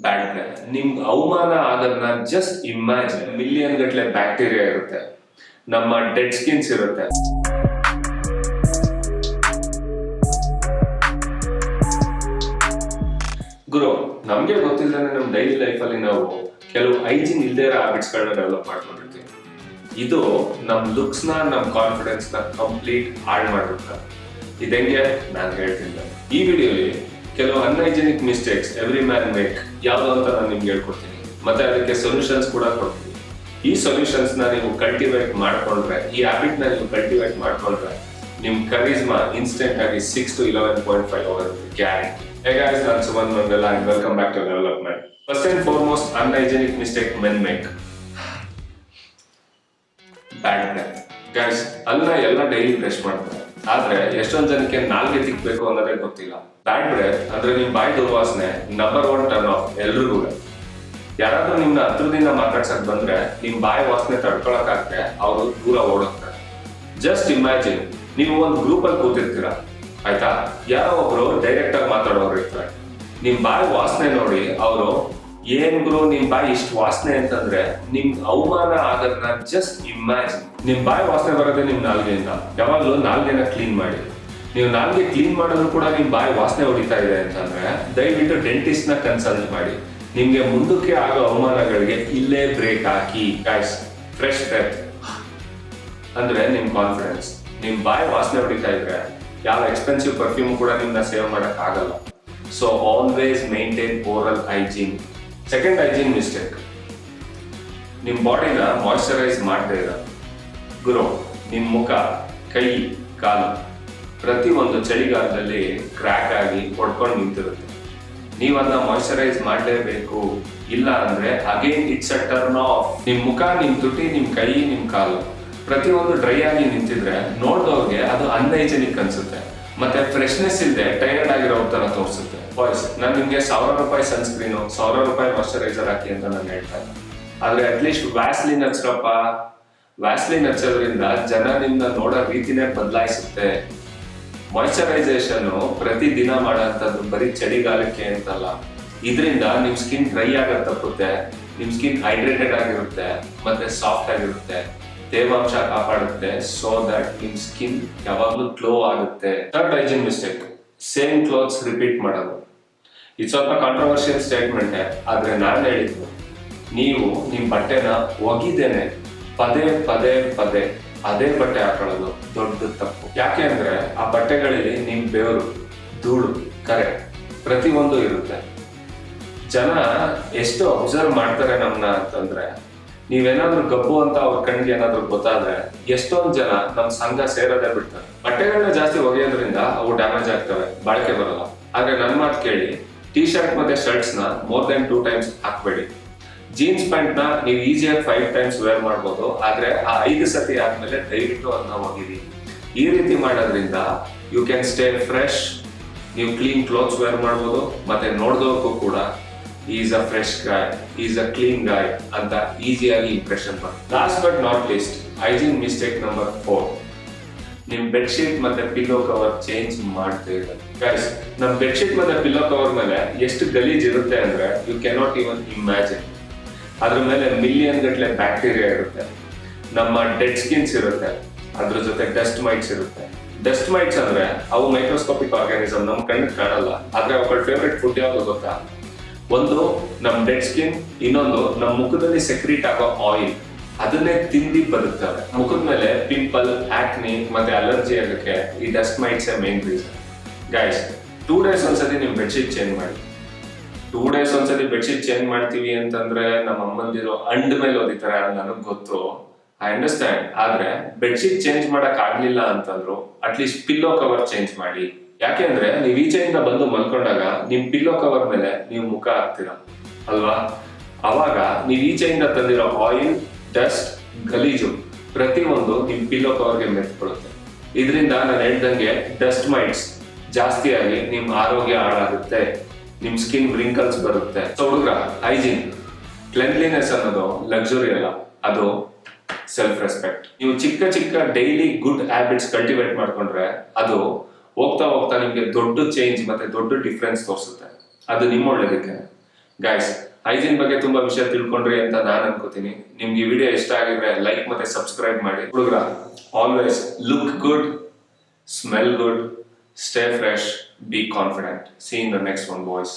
ಬ್ಯಾಡ್ ನಿಮ್ಗೆ ಅವಮಾನ ಆಗೋದನ್ನ ಜಸ್ಟ್ ಇಮ್ಯಾಜಿನ್ ಮಿಲಿಯನ್ ಗಟ್ಟಲೆ ಬ್ಯಾಕ್ಟೀರಿಯಾ ಇರುತ್ತೆ. ನಮ್ಮ ಡೆಡ್ ಸ್ಕಿನ್ಸ್ ಇರುತ್ತೆ. ಗುರು, ನಮ್ಗೆ ಗೊತ್ತಿಲ್ಲದೆ ನಮ್ಮ ಡೈಲಿ ಲೈಫಲ್ಲಿ ನಾವು ಕೆಲವು ಹೈಜಿನ್ ಇಲ್ಲದೆ ಇರೋ ಹ್ಯಾಬಿಟ್ಸ್ಗಳನ್ನ ಡೆವಲಪ್ ಮಾಡ್ಕೊಂಡಿರ್ತೀವಿ. ಇದು ನಮ್ಮ ಲುಕ್ಸ್ನ ನಮ್ ಕಾನ್ಫಿಡೆನ್ಸ್ನ ಕಂಪ್ಲೀಟ್ ಹಾಳು ಮಾಡ್ಬಿಡ್ತಾರೆ ಇದಂಗೆ? ನಾನು ಹೇಳ್ತಿಲ್ಲ ಈ ವಿಡಿಯೋಲಿ ಕೆಲವು unhygienic mistakes every man make ಯಾವ್ದು ಅಂತ ನಾನು ನಿಮ್ಗೆ ಹೇಳ್ಕೊಡ್ತೀನಿ. ಮತ್ತೆ ಅದಕ್ಕೆ ಸೊಲ್ಯೂಷನ್ಸ್ ಕೂಡ ಕೊಡ್ತೀನಿ. ಈ ಸೊಲ್ಯೂಷನ್ಸ್ನ ನೀವು ಕಲ್ಟಿವೇಟ್ ಮಾಡ್ಕೊಂಡ್ರೆ ಈ ಹ್ಯಾಬಿಟ್ನ ನೀವು ಕಲ್ಟಿವೇಟ್ ಮಾಡ್ಕೊಂಡ್ರೆ ನಿಮ್ ಕರೀಸ್ಮಾ ಇನ್ಸ್ಟೆಂಟ್ ಆಗಿ six to eleven point five hour guarantee ಹೇಗಾಗಿ ನಾನು Suman Mangala welcome back to development first and foremost, unhygienic mistake men make bad breath guys ಅಲ್ಲ ಎಲ್ಲ ಡೈಲಿ ಬ್ರಷ್ ಮಾಡ್ತಾರೆ. ಆದ್ರೆ ಎಷ್ಟೊಂದ್ ಜನಕ್ಕೆ ನಾಲ್ಗೆ ತಿಕ್ಬೇಕು ಅನ್ನೋದೇ ಗೊತ್ತಿಲ್ಲ. ಬ್ಯಾಡ್ ಬ್ರೆತ್ ಅಂದ್ರೆ ನಿಮ್ ಬಾಯಿ ದುರ್ವಾಸನೆ ನಂಬರ್ ಒನ್ ಟರ್ನ್ ಆಫ್ ಎಲ್ರಿಗೂ. ಯಾರಾದ್ರೂ ನಿಮ್ನ ಹತ್ರದಿಂದ ಮಾತಾಡ್ಸಕ್ ಬಂದ್ರೆ ನಿಮ್ ಬಾಯಿ ವಾಸನೆ ತಡ್ಕೊಳಕ್ಕಾಗದೆ ಅವರು ದೂರ ಓಡೋಗ್ತಾರೆ. ಜಸ್ಟ್ ಇಮ್ಯಾಜಿನ್ ನೀವು ಒಂದು ಗ್ರೂಪ್ ಅಲ್ಲಿ ಕೂತಿರ್ತೀರ. ಆಯ್ತಾ? ಯಾರೋ ಒಬ್ರು ಡೈರೆಕ್ಟ್ ಆಗಿ ಮಾತಾಡೋರು ಇರ್ತಾರೆ. ನಿಮ್ ಬಾಯಿ ವಾಸನೆ ನೋಡಿ ಅವರು ಏನ್ ಗುರು, ನಿಮ್ ಬಾಯಿ ಇಷ್ಟು ವಾಸನೆ ಅಂತಂದ್ರೆ ನಿಮ್ ಅವಮಾನ ಆಗೋದನ್ನ ಜಸ್ಟ್ ಇಮ್ಯಾಜಿನ್ ನಿಮ್ ಬಾಯಿ ವಾಸನೆ ಬರೋದೇ ನಿಮ್ ನಾಲ್ಗೆಯಿಂದ ಯಾವಾಗ್ಲೂ ನಾಲ್ಗೆನ ಕ್ಲೀನ್ ಮಾಡಿ. ನೀವು ನಾಲ್ಗೆ ಕ್ಲೀನ್ ಮಾಡಿದ್ರು ಕೂಡ ನಿಮ್ ಬಾಯಿ ವಾಸನೆ ಹೊಡಿತಾ ಇದೆ ಅಂತಂದ್ರೆ, ದಯವಿಟ್ಟು ಡೆಂಟಿಸ್ಟ್ನ ಕನ್ಸಲ್ಟ್ ಮಾಡಿ. ನಿಮ್ಗೆ ಮುಂದಕ್ಕೆ ಆಗೋ ಅವಮಾನಗಳಿಗೆ ಇಲ್ಲೇ ಬ್ರೇಕ್ ಹಾಕಿ ಗಾಯ್ಸ್ ಫ್ರೆಶ್ ಬ್ರೆತ್ ಅಂದ್ರೆ ನಿಮ್ ಕಾನ್ಫಿಡೆನ್ಸ್ ನಿಮ್ ಬಾಯಿ ವಾಸನೆ ಹೊಡಿತಾ ಇದ್ರೆ, ಯಾವ ಎಕ್ಸ್ಪೆನ್ಸಿವ್ ಪರ್ಫ್ಯೂಮ್ ಕೂಡ ನಿಮ್ನ ಸೇವ್ ಮಾಡಕ್ ಆಗಲ್ಲ so always maintain oral hygiene second hygiene mistake ನಿಮ್ಮ ಬಾಡಿನ ಮಾಯಿಶ್ಚರೈಸ್ ಮಾಡದೇ ಇರ. ಗುರು ನಿಮ್ಮ ಮುಖ, ಕೈ, ಕಾಲು ಪ್ರತಿ ಒಂದು ಚಳಿಗಾಲದಲ್ಲಿ ಕ್ರ್ಯಾಕ್ ಆಗಿ ಹೊಡ್ಕೊಂಡು ನಿಂತಿರುತ್ತೆ. ನೀವು ಅದನ್ನ ಮಾಯಿಶ್ಚರೈಸ್ ಮಾಡಲೇಬೇಕು. ಇಲ್ಲ ಅಂದ್ರೆ again it's a turn off ನಿಮ್ ಮುಖ, ನಿಮ್ ತುಟಿ, ನಿಮ್ ಕೈ, ನಿಮ್ ಕಾಲು ಪ್ರತಿಯೊಂದು ಡ್ರೈ ಆಗಿ ನಿಂತಿದ್ರೆ ನೋಡಿದವ್ರಿಗೆ ಅದು ಅನ್ಹೈಜೆನಿಕ್ ಅನ್ಸುತ್ತೆ. ಮತ್ತೆ ಫ್ರೆಶ್ನೆಸ್ ಇಲ್ಲದೆ ಟೈರ್ಡ್ ಆಗಿರೋ ತರ ತೋರಿಸುತ್ತೆ. ಬಾಯ್ಸ್ ನಾನು ನಿಮಗೆ ಸಾವಿರ ರೂಪಾಯಿ ಸನ್ಸ್ಕ್ರೀನು ಸಾವಿರ ರೂಪಾಯಿ ಮಾಯಿಶ್ಚರೈಸರ್ ಹಾಕಿ ಅಂತ ನಾನು ಹೇಳ್ತಾ ಇಲ್ಲ ಆದ್ರೆ ಅಟ್ಲೀಸ್ಟ್ ವ್ಯಾಸ್ಲಿನ್ ಹಚ್ಚಿರಪ್ಪ ವ್ಯಾಸ್ಲಿನ್ ಹಚ್ಚೋದ್ರಿಂದ ಜನ ನಿಮ್ನ ನೋಡೋ ರೀತಿನೇ ಬದಲಾಯಿಸುತ್ತೆ. ಮಾಯಿಶ್ಚರೈಸೇಷನ್ ಪ್ರತಿ ದಿನ ಮಾಡೋಂಥದ್ದು ಬರೀ ಚಳಿಗಾಲಕ್ಕೆ ಅಂತಲ್ಲ. ಇದರಿಂದ ನಿಮ್ಮ ಸ್ಕಿನ್ ಡ್ರೈ ಆಗೋದು ತಪ್ಪುತ್ತೆ. ನಿಮ್ಮ ಸ್ಕಿನ್ ಹೈಡ್ರೇಟೆಡ್ ಆಗಿರುತ್ತೆ. ಮತ್ತೆ ಸಾಫ್ಟ್ ಆಗಿರುತ್ತೆ. ತೇವಾಂಶ ಕಾಪಾಡುತ್ತೆ. ಸೊ ದಟ್ ನಿಮ್ ಸ್ಕಿನ್ ಯಾವಾಗ್ಲೂ ಗ್ಲೋ ಆಗುತ್ತೆ. Third hygiene mistake same clothes repeat ಮಾಡೋದು. ಇದು ಸ್ವಲ್ಪ ಕಾಂಟ್ರವರ್ಷಿಯಲ್ ಸ್ಟೇಟ್ಮೆಂಟ್ ಆದ್ರೆ ನಾನು ಹೇಳಿದ್ದು, ನೀವು ನಿಮ್ ಬಟ್ಟೆನ ಒಗಿದೇನೆ ಪದೇ ಪದೇ ಪದೇ ಅದೇ ಬಟ್ಟೆ ಹಾಕೊಳ್ಳೋದು ದೊಡ್ಡ ತಪ್ಪು. ಯಾಕೆ ಅಂದ್ರೆ ಆ ಬಟ್ಟೆಗಳಲ್ಲಿ ನಿಮ್ ಬೆವರು, ಧೂಳು, ಕರೆ ಪ್ರತಿಯೊಂದು ಇರುತ್ತೆ. ಜನ ಎಷ್ಟು ಅಬ್ಸರ್ವ್ ಮಾಡ್ತಾರೆ ನಮ್ಮನ್ನ ಅಂತಂದ್ರೆ, ನೀವೇನಾದ್ರೂ ಗಬ್ಬು ಅಂತ ಅವ್ರ ಕಣ್ಣಿಗೆ ಏನಾದ್ರು ಗೊತ್ತಾದ್ರೆ ಎಷ್ಟೊಂದು ಜನ ನಮ್ ಸಂಘ ಸೇರೋದೇ ಬಿಡ್ತಾರೆ. ಬಟ್ಟೆಗಳನ್ನ ಜಾಸ್ತಿ ಒಗೆಯೋದ್ರಿಂದ ಅವು ಡ್ಯಾಮೇಜ್ ಆಗ್ತವೆ, ಬಾಳಿಕೆ ಬರಲ್ಲ. ಆದ್ರೆ ನನ್ ಮಾತು ಕೇಳಿ ಟಿ ಶರ್ಟ್ ಮತ್ತೆ ಶರ್ಟ್ಸ್ನ ಮೋರ್ ದೆನ್ ಟೂ ಟೈಮ್ಸ್ ಹಾಕ್ಬೇಡಿ. ಜೀನ್ಸ್ ಪ್ಯಾಂಟ್ನ ನೀವು ಈಸಿಯಾಗಿ ಫೈವ್ ಟೈಮ್ಸ್ ವೇರ್ ಮಾಡ್ಬೋದು. ಆದ್ರೆ ಆ ಐದು ಸತಿ ಆದ್ಮೇಲೆ ದಯವಿಟ್ಟು ಅದನ್ನ ಒಗಿರಿ. ಈ ರೀತಿ ಮಾಡೋದ್ರಿಂದ ಯು ಕ್ಯಾನ್ ಸ್ಟೇ ಫ್ರೆಶ್ ನೀವು ಕ್ಲೀನ್ ಕ್ಲೋತ್ಸ್ ವೇರ್ ಮಾಡ್ಬೋದು. ಮತ್ತೆ ನೋಡಿದವಕ್ಕೂ ಕೂಡ is a fresh guy is a clean guy ಅಂತ ಈಸಿಯಾಗಿ ಇಂಪ್ರೆಷನ್ ಬರುತ್ತೆ. Last but not least hygiene mistake number four ನಿಮ್ ಬೆಡ್ಶೀಟ್ ಮತ್ತೆ ಪಿಲ್ಲೋ ಕವರ್ ಚೇಂಜ್ ಮಾಡ್ತಾ ಇಲ್ಲ ಗೈಸ್ ನಮ್ ಬೆಡ್ಶೀಟ್ ಮತ್ತೆ ಪಿಲ್ಲೋ ಕವರ್ ಮೇಲೆ ಎಷ್ಟು ಗಲೀಜ್ ಇರುತ್ತೆ ಅಂದ್ರೆ ಯು ಕೆನಾಟ್ ಇವನ್ ಇಮ್ಯಾಜಿನ್ ಅದ್ರ ಮೇಲೆ ಮಿಲಿಯನ್ ಗಟ್ಲೆ ಬ್ಯಾಕ್ಟೀರಿಯಾ ಇರುತ್ತೆ. ನಮ್ಮ ಡೆಡ್ ಸ್ಕಿನ್ಸ್ ಇರುತ್ತೆ. ಅದ್ರ ಜೊತೆ ಡಸ್ಟ್ ಮೈಟ್ಸ್ ಇರುತ್ತೆ. ಡಸ್ಟ್ ಮೈಟ್ಸ್ ಅಂದ್ರೆ ಅವು ಮೈಕ್ರೋಸ್ಕೋಪಿಕ್ ಆರ್ಗಾನಿಸಮ್ ನಮ್ ಕಣ್ಣಿಗೆ ಕಾಣಲ್ಲ. ಆದ್ರೆ ಅವುಗಳ ಫೇವ್ರೆಟ್ ಫುಡ್ ಯಾವ್ದು ಗೊತ್ತಾ? ಒಂದು ನಮ್ ಡೆಡ್ ಸ್ಕಿನ್ ಇನ್ನೊಂದು ನಮ್ ಮುಖದಲ್ಲಿ ಸೆಕ್ರೀಟ್ ಆಗೋ ಆಯಿಲ್ ಅದನ್ನೇ ತಿಂದಿ ಬದುಕ್ತವೆ ಮುಖದ ಮೇಲೆ ಪಿಂಪಲ್ ಆಕ್ನಿ ಮತ್ತೆ ಅಲರ್ಜಿ ಆಗಕ್ಕೆ ಈ dust mites main reason guys two days ಒಂದ್ಸತಿ ನಿಮ್ ಬೆಡ್ಶೀಟ್ ಚೇಂಜ್ ಮಾಡಿ. ಟೂ ಡೇಸ್ ಒಂದ್ಸತಿ ಬೆಡ್ಶೀಟ್ ಚೇಂಜ್ ಮಾಡ್ತೀವಿ ಅಂತಂದ್ರೆ ನಮ್ಮ ಅಮ್ಮಂದಿರೋ ಅಂಡ್ ಮೇಲೆ ಓದಿತಾರೆ ನನಗ್ ಗೊತ್ತು. ಐ ಅಂಡರ್ಸ್ಟ್ಯಾಂಡ್ ಆದ್ರೆ ಬೆಡ್ಶೀಟ್ ಚೇಂಜ್ ಮಾಡಕ್ ಆಗ್ಲಿಲ್ಲ ಅಂತಂದ್ರು ಅಟ್ಲೀಸ್ಟ್ ಪಿಲ್ಲೋ ಕವರ್ ಚೇಂಜ್ ಮಾಡಿ. ಯಾಕೆಂದ್ರೆ ನೀವು ಈಚೆಯಿಂದ ಬಂದು ಮಲ್ಕೊಂಡಾಗ ನಿಮ್ ಪಿಲ್ಲೋ ಕವರ್ ಮೇಲೆ ನೀವು ಮುಖ ಹಾಕ್ತೀರಾ. ಅಲ್ವಾ? ಅವಾಗ ನೀವು ಈಚೆಯಿಂದ ತಂದಿರೋ ಆಯಿಲ್ ಡಸ್ಟ್ ಗಲೀಜು. ಪ್ರತಿಯೊಂದು ನಿಮ್ ಪಿಲ್ಲೋ ಕವರ್ಗೆ ಮೆತ್ಕೊಳ್ಳುತ್ತೆ ಇದರಿಂದ ನಾನು ಹೇಳ್ದಂಗೆ ಡಸ್ಟ್ ಮೈಟ್ಸ್ ಜಾಸ್ತಿ ಆಗಿ ನಿಮ್ ಆರೋಗ್ಯ ಹಾಳಾಗುತ್ತೆ. ನಿಮ್ ಸ್ಕಿನ್ ರಿಂಕಲ್ಸ್ ಬರುತ್ತೆ. ಸೊ ಹುಡುಗ ಹೈಜೀನ್ ಕ್ಲೆನ್ಲಿನೆಸ್ ಅನ್ನೋದು ಲಕ್ಸುರಿ ಅಲ್ಲ. ಅದು ಸೆಲ್ಫ್ ರೆಸ್ಪೆಕ್ಟ್ ನೀವು ಚಿಕ್ಕ ಚಿಕ್ಕ ಡೈಲಿ ಗುಡ್ ಹ್ಯಾಬಿಟ್ಸ್ ಕಲ್ಟಿವೇಟ್ ಮಾಡ್ಕೊಂಡ್ರೆ ಅದು ಹೋಗ್ತಾ ಹೋಗ್ತಾ ನಿಮ್ಗೆ ದೊಡ್ಡ ಚೇಂಜ್ ಮತ್ತೆ ದೊಡ್ಡ ಡಿಫ್ರೆನ್ಸ್ ತೋರಿಸುತ್ತೆ. ಅದು ನಿಮ್ಮ ಒಳ್ಳೇದಕ್ಕೆ. ಗೈಸ್ ಹೈಜೀನ್ ಬಗ್ಗೆ ತುಂಬಾ ವಿಷಯ ತಿಳ್ಕೊಂಡ್ರಿ ಅಂತ ನಾನು ಅನ್ಕೋತೀನಿ. ನಿಮ್ಗೆ ಈ ವಿಡಿಯೋ ಇಷ್ಟ ಆಗಿದ್ರೆ ಲೈಕ್ ಮತ್ತೆ ಸಬ್ಸ್ಕ್ರೈಬ್ ಮಾಡಿ. ಹುಡುಗರ always look good smell good stay fresh be confident seen the next one boys